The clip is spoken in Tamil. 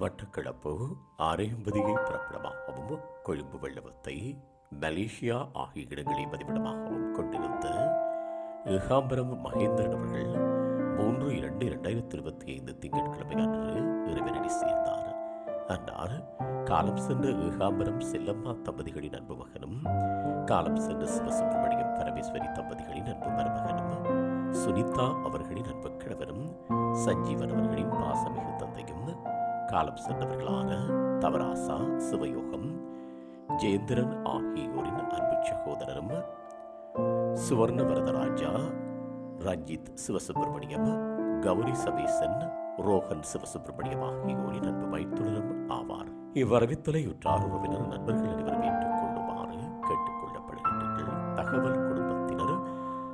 மட்டக்களப்பு அரையம்பதியை பிறப்பிடமாகவும் கொழும்பு வெள்ளவத்தை மலேசியா ஆகிய இடங்களை பதிவிடமாகவும் கொண்டிருந்த ஏகாம்பரம் மகேந்திரன் அவர்கள் மூன்று இரண்டு இரண்டாயிரத்தி இருபத்தி ஐந்து திங்கட்கிழமை அன்று இறைவனடி சேர்ந்தார். அன்னார் காலம் சென்ற ஏகாம்பரம் செல்லம்மா தம்பதிகளின் அன்பு மகனும் காலம் சென்ற சிவசுப்பிரமணியம் பரமேஸ்வரி தம்பதிகளின் அன்பு மருமகன் சுனிதா அவர்களின் அன்பு கிழவரும் சஞ்சீவன் அவர்களின் பாசமிகு தந்தையும் காலம் சென்றவர்களான தவராசா சிவயோகம் ஜெயந்திரன் ஆகியோரின் அன்பு சகோதரரும் சுவர்ண வரதராஜா ரஞ்சித் சிவசுப்பிரமணியம் கௌரி சபீசன் ரோஹன் சிவசுப்பிரமணியம் ஆகியோரின் அன்பு மைத்துனரும் ஆவார். இவ்வரவித்தலையுற்றார் உறவினர் நண்பர்கள் அனைவரும் ஏற்றுக்கொள்ளுமாறு கேட்டுக்கொள்ளப்படுகின்றனர் தகவல் கொடு